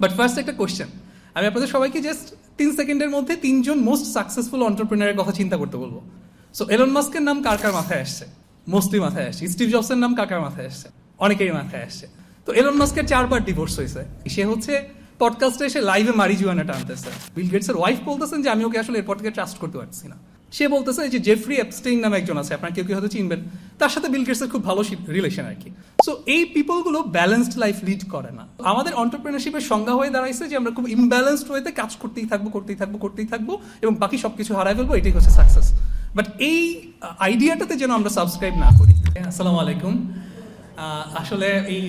But first একটা question আমি আপনাদের সবাইকে জাস্ট তিন সেকেন্ডের মধ্যে তিনজন মোস্ট সাকসেসফুল অন্টারপ্রিনারের কথা চিন্তা করতে বলব। সো এলন মাস্কের নাম কার কার মাথায় আসছে? মোস্টলি মাথায় আসছে। স্টিভ জবসের নাম কার কার মাথায় আসছে? অনেকেরই মাথায় আসছে। তো এলন মাস্কের চারবার ডিভোর্স হয়েছে। সে হচ্ছে পডকাস্টে এসে লাইভে মারি জুয়ানা টানতেছে। বিল গেটসের ওয়াইফ বলতেছেন যে, আমি ওকে আসলে এরপর থেকে ট্রাস্ট করতে পারছি না। সে বলতেছে যে জেফ্রি অ্যাপস্টেইন নামে একজন আছে। আপনার কেউ কেউ হয়তো চিনবেন। তার সাথে বিল গেটসের খুব ভালো রিলেশন আর কি। সো এই পিপলগুলো ব্যালেন্সড লাইফ লিড করে না। আমাদের অন্টারপ্রিনারশিপের সংজ্ঞা হয়ে দাঁড়াইছে যে আমরা খুব ইমব্যালেন্সড ওয়েতে কাজ করতেই থাকব করতেই থাকব করতেই থাকব এবং বাকি সবকিছু হারাই ফেলব, এটাই হচ্ছে সাকসেস বাট এই আইডিয়াটাতে যেন আমরা সাবস্ক্রাইব না করি। আসসালামু আলাইকুম। আসলে এই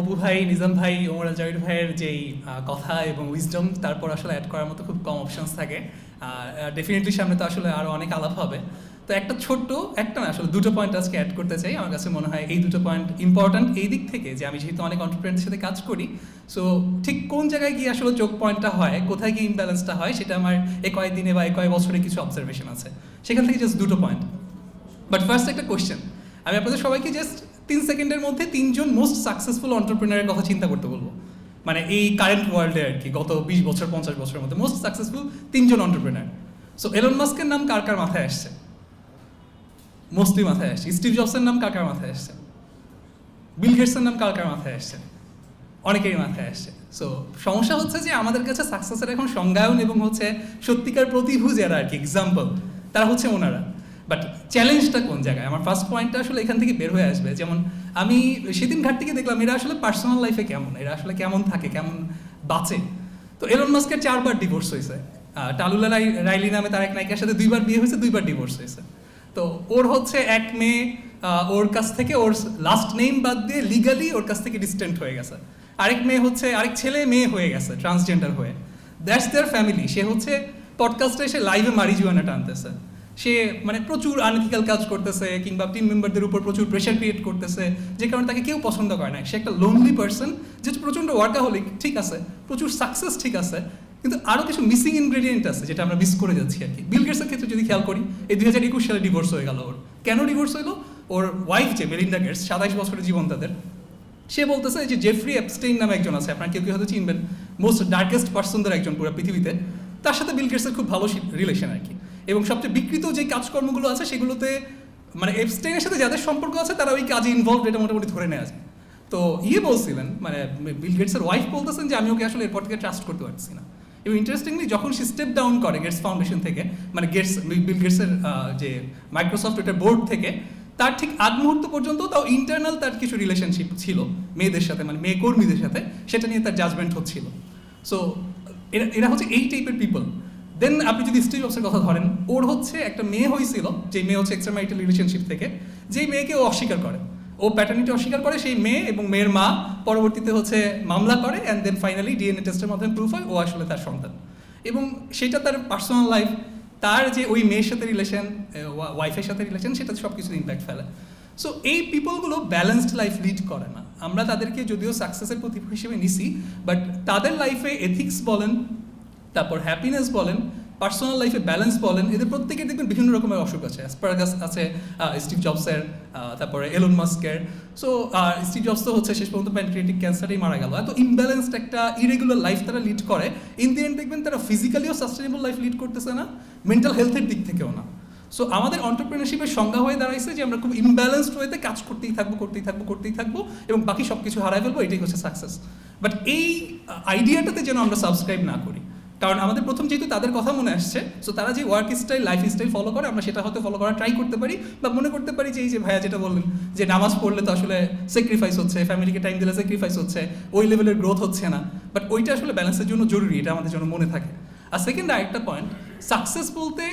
অবু ভাই, নিজাম ভাই, ওমর জাহিদ ভাইয়ের যেই কথা এবং উইজডম তারপর আসলে অ্যাড করার মতো খুব কম অপশনস থাকে। ডেফিনেটলি সামনে তো আসলে আরও অনেক আলাপ হবে। তো একটা ছোট্ট, একটা না, আসলে দুটো পয়েন্ট আজকে অ্যাড করতে চাই। আমার কাছে মনে হয় এই দুটো পয়েন্ট ইম্পর্ট্যান্ট এই দিক থেকে যে আমি যেহেতু অনেক অন্টারপ্রেনারদের সাথে কাজ করি সো ঠিক কোন জায়গায় গিয়ে আসলে চোখ পয়েন্টটা হয়, কোথায় গিয়ে ইমব্যালেন্সটা হয়, সেটা আমার এ কয়েক দিনে বা এ কয়েক বছরে কিছু অবজারভেশন আছে। সেখান থেকে জাস্ট দুটো পয়েন্ট বাট ফার্স্ট একটা কোয়েশ্চেন আমি আপনাদের সবাইকে জাস্ট তিন সেকেন্ডের মধ্যে তিনজন মোস্ট সাকসেসফুল অন্টারপ্রিনারের কথা চিন্তা করতে বলব। মানে এই কারেন্ট ওয়ার্ল্ডে আর কি, গত বিশ বছর, পঞ্চাশ বছরের মধ্যে মোস্ট সাকসেসফুল তিনজন অন্টারপ্রিনার সো এলন মাস্কের নাম কার কার মাথায় আসছে? মোস্টলি মাথায় আসছে। স্টিভ জবসের নাম কার কার মাথায় আসছে? বিল গেটসের নাম কার কার মাথায় আসছে? অনেকেরই মাথায় আসছে। সো সমস্যা হচ্ছে যে আমাদের কাছে সাকসেসের এখন সংজ্ঞায়ন এবং হচ্ছে সত্যিকার প্রতিভু যারা আর কি এক্সাম্পল তারা হচ্ছে ওনারা। বাট চ্যালেঞ্জটা কোন জায়গায়? আমার ফার্স্ট পয়েন্টটা আসলে এখান থেকে বের হয়ে আসবে। যেমন আমি সেদিন ঘাট থেকে দেখলাম, এরা আসলে পার্সোনাল লাইফে কেমন? এরা আসলে কেমন থাকে? কেমন বাঁচে? তো এলন মাস্কের চারবার ডিভোর্স হয়েছে। টালুলা রাই, রাইলি নামে তার এক নায়িকার সাথে দুইবার বিয়ে হয়েছে, দুইবার ডিভোর্স হয়েছে। তো ওর হচ্ছে এক মেয়ে ওর কাছ থেকে ওর লাস্ট নেম বাদ দিয়ে লিগালি ওর কাছ থেকে ডিস্টেন্ট হয়ে গেছে। আরেক মেয়ে হচ্ছে, আরেক ছেলে মেয়ে হয়ে গেছে ট্রান্সজেন্ডার হয়ে। দ্যাটস দেয়ার ফ্যামিলি সে হচ্ছে পডকাস্টে এসে লাইভে মারি জুয়ানা টানতেছে। সে মানে প্রচুর আনএথিক্যাল কাজ করতেছে কিংবা টিম মেম্বারদের উপর প্রচুর প্রেশার ক্রিয়েট করতেছে, যে কারণে তাকে কেউ পছন্দ করে না। সে একটা লোনলি পার্সন যে প্রচণ্ড ওয়ার্কাহলিক ঠিক আছে, প্রচুর সাকসেস ঠিক আছে কিন্তু আরও কিছু মিসিং ইনগ্রেডিয়েন্ট আছে যেটা আমরা মিস করে যাচ্ছি আর কি। বিল গেটসের ক্ষেত্রে যদি খেয়াল করি, এই দুই হাজার একুশ সালে ডিভোর্স হয়ে গেল ওর। কেন ডিভোর্স হলো ওর ওয়াইফ যে মেলিন্ডা গেটস সাতাইশ বছরের জীবন তাদের। সে বলতেছে যে জেফ্রি অ্যাপস্টেইন নামে একজন আছে, আপনার কেউ কেউ হয়তো চিনবেন। মোস্ট ডার্কেস্ট পার্সনদের একজন পুরো পৃথিবীতে। তার সাথে বিল গেটসের খুব ভালো রিলেশন আর কি। এবং সবচেয়ে বিকৃত যে কাজকর্মগুলো আছে, সেগুলোতে মানে এপস্টেইনের সাথে যাদের সম্পর্ক আছে, তারা ওই কাজে ইনভলভ এটা মোটামুটি ধরে নেওয়া যায়। তো ইয়ে বলছিলেন মানে বিল গেটসের ওয়াইফ বলতেছেন যে, আমি ওকে আসলে এরপর থেকে ট্রাস্ট করতে পারছি না। এবং ইন্টারেস্টিংলি যখন সে স্টেপ ডাউন করে গেটস ফাউন্ডেশন থেকে মানে গেটস বিল গেটসের যে মাইক্রোসফট এটার বোর্ড থেকে, তার ঠিক আগ মুহূর্ত পর্যন্ত তাও ইন্টারনাল তার কিছু রিলেশনশিপ ছিল, মেয়েদের সাথে মানে মেয়ে কর্মীদের সাথে, সেটা নিয়ে তার জাজমেন্ট হচ্ছিল। সো এরা এরা হচ্ছে এই টাইপের পিপল দেন আপনি যদি স্টিভ জবসের কথা ধরেন, ওর হচ্ছে একটা মেয়ে হয়েছিল যে মেয়ে হচ্ছে এক্সট্রা ম্যারিটাল রিলেশনশিপ থেকে, যেই মেয়েকে ও অস্বীকার করে। ও প্যাটার্নিটি অস্বীকার করে সেই মেয়ে এবং মেয়ের মা পরবর্তীতে হচ্ছে মামলা করে অ্যান্ড দেন ফাইনালি ডিএনএ টেস্টের মাধ্যমে প্রুফ হয় ও আসলে তার সন্তান। এবং সেটা তার পার্সোনাল লাইফ তার যে ওই মেয়ের সাথে রিলেশন ওয়াইফের সাথে রিলেশন সেটা সব কিছু ইম্প্যাক্ট ফেলে। সো এই পিপলগুলো ব্যালেন্সড লাইফ লিড করে না। আমরা তাদেরকে যদিও সাকসেসের প্রতীক হিসেবে নিছি বাট তাদের লাইফে এথিক্স বলেন, তারপর হ্যাপিনেস বলেন পার্সোনাল লাইফে ব্যালেন্স বলেন, এদের প্রত্যেকের দেখবেন বিভিন্ন রকমের অসুখ আছে। অ্যাসপারাগাস আছে স্টিভ জবসের তারপরে এলন মাস্কের সো স্টিভ জবস তো হচ্ছে শেষ পর্যন্ত প্যানক্রিয়েটিক ক্যান্সারেই মারা গেল। এত ইমব্যালেন্সড একটা ইরেগুলার লাইফ তারা লিড করে ইন দি এন্ড দেখবেন তারা ফিজিক্যালিও সাস্টেনেবল লাইফ লিড করতেছে না মেন্টাল হেলথের দিক থেকেও না। সো আমাদের অন্টারপ্রিনারশিপের সংজ্ঞা হয়ে দাঁড়াইছে যে আমরা খুব ইমব্যালেন্সড ওয়েতে কাজ করতেই থাকব করতেই থাকব করতেই থাকব এবং বাকি সব কিছু হারাই ফেলব, এটাই হচ্ছে সাকসেস বাট এই আইডিয়াটাতে যেন আমরা সাবস্ক্রাইব না করি কারণ আমাদের প্রথম যেহেতু তাদের কথা মনে আসছে সো তারা যে work style life style follow করে, আমরা সেটা হয়তো ফলো করা ট্রাই করতে পারি বা মনে করতে পারি যে এই যে ভাইয়া যেটা বললেন, যে নামাজ পড়লে তো আসলে স্যাক্রিফাইস হচ্ছে ফ্যামিলিকে টাইম দিলে স্যাক্রিফাইস হচ্ছে, ওই লেভেলের গ্রোথ হচ্ছে না। বাট ওইটা আসলে ব্যালেন্সের জন্য জরুরি, এটা আমাদের জন্য মনে থাকে। আর সেকেন্ড আরেকটা পয়েন্ট সাকসেস বলতে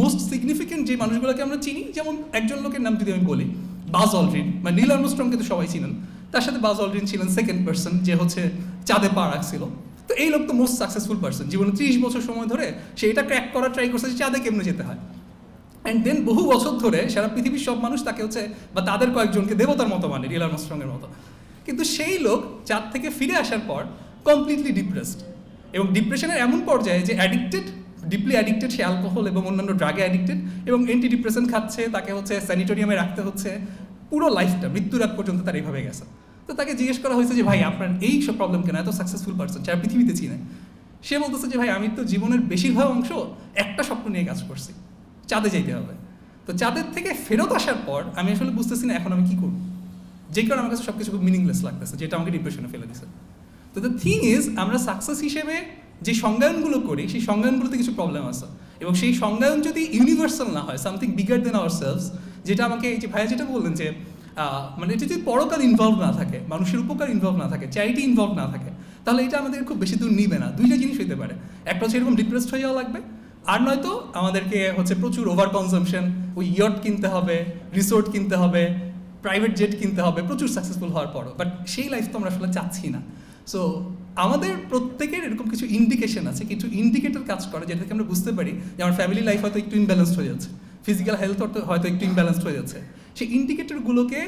মোস্ট সিগনিফিকেন্ট যে মানুষগুলোকে আমরা চিনি, যেমন একজন লোকের নাম যদি আমি বলি বাজ অলরিন মানে নীল আর্মস্ট্রংকে কিন্তু সবাই চিনেন। তার সাথে বাজ অলরিন ছিলেন সেকেন্ড পার্সন যে হচ্ছে চাঁদে পা রাখছিল। তো এই লোক তো মোস্ট সাকসেসফুল পার্সন জীবনে ত্রিশ বছর সময় ধরে সে এটা ক্র্যাক করার ট্রাই করছে যে চাঁদে কেমনে যেতে হয়। অ্যান্ড দেন বহু বছর ধরে সারা পৃথিবীর সব মানুষ তাকে হচ্ছে বা তাদের কয়েকজনকে দেবতার মতো মানে রিয়েল আর্মস্ট্রংয়ের মতো। কিন্তু সেই লোক চাঁদ থেকে ফিরে আসার পর কমপ্লিটলি ডিপ্রেসড এবং ডিপ্রেশনের এমন পর্যায়ে যে অ্যাডিক্টেড ডিপলি অ্যাডিক্টেড সে অ্যালকোহল এবং অন্যান্য ড্রাগে অ্যাডিক্টেড এবং অ্যান্টি ডিপ্রেশন খাচ্ছে, তাকে হচ্ছে স্যানিটোরিয়ামে রাখতে হচ্ছে। পুরো লাইফটা মৃত্যুর আগ পর্যন্ত তার এইভাবে গেছে। তো তাকে জিজ্ঞেস করা হয়েছে যে, ভাই, আপনার এই সব প্রবলেম কেন? এত সাকসেসফুল পার্সন যারা পৃথিবীতে চিনে। সে বলতেছে যে, ভাই, আমি তো জীবনের বেশিরভাগ অংশ একটা স্বপ্ন নিয়ে কাজ করছি। চাঁদে যাইতে হবে। তো চাঁদের থেকে ফেরত আসার পর আমি আসলে বুঝতেছি না এখন আমি কি করব। যে কারণে আমার কাছে সব কিছু খুব মিনিংলেস লাগতেছে, যেটা আমাকে ডিপ্রেশনে ফেলে দিছে। তো দ্য থিং ইজ আমরা সাকসেস হিসেবে যে সংজ্ঞায়নগুলো করি, সেই সংজ্ঞায়নগুলোতে কিছু প্রবলেম আছে। এবং সেই সংজ্ঞায়ন যদি ইউনিভার্সাল না হয় something bigger than our selves যেটা আমাকে এই যে ভাইয়া যেটা বললেন যে মানে এটা যদি পরকাল ইনভলভ না থাকে, মানুষের উপকার ইনভলভ না থাকে চ্যারিটি ইনভলভ না থাকে, তাহলে এটা আমাদের খুব বেশি দূর নিবে না। দুইটা জিনিস হইতে পারে। একটা হচ্ছে এরকম ডিপ্রেসড হয়ে যাওয়া লাগবে, আর নয়তো আমাদেরকে হচ্ছে প্রচুর ওভার কনজামশন ওই ইয়ট কিনতে হবে রিসোর্ট কিনতে হবে প্রাইভেট জেট কিনতে হবে, প্রচুর সাকসেসফুল হওয়ার পরও। বাট সেই লাইফ তো আমরা আসলে চাচ্ছি না। সো আমাদের প্রত্যেকের এরকম কিছু ইন্ডিকেশন আছে, কিছু ইন্ডিকেটর কাজ করে যেটা থেকে আমরা বুঝতে পারি যে আমার ফ্যামিলি লাইফ হয়তো একটু ইমব্যালেন্সড হয়ে যাচ্ছে। ফিজিক্যাল হেলথ হয়তো একটু ইমব্যালেন্সড হয়ে যাচ্ছে। সেই ইন্ডিকেটরগুলোকে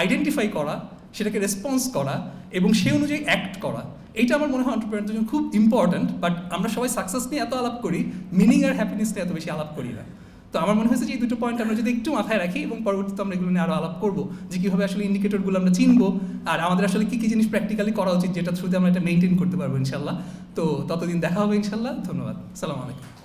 আইডেন্টিফাই করা, সেটাকে রেসপন্স করা এবং সেই অনুযায়ী অ্যাক্ট করা। এইটা আমার মনে হয় অন্টারপ্রেনারদের জন্য খুব ইম্পর্ট্যান্ট বাট আমরা সবাই সাকসেস নিয়ে এত আলাপ করি মিনিং আর হ্যাপিনেস নিয়ে এত বেশি আলাপ করি না। তো আমার মনে হয়েছে যে এই দুটো পয়েন্ট আমরা যদি একটু মাথায় রাখি এবং পরবর্তীতে আমরা এগুলো নিয়ে আরও আলাপ করব, যে কীভাবে আসলে ইন্ডিকেটরগুলো আমরা চিনবো আর আমাদের আসলে কী কী জিনিস প্র্যাকটিক্যালি করা উচিত যেটা থ্রুতে আমরা এটা মেনটেন করতে পারব ইনশাল্লাহ। তো ততদিন দেখা হবে ইনশাল্লাহ। ধন্যবাদ। সালাম আলাইকুম।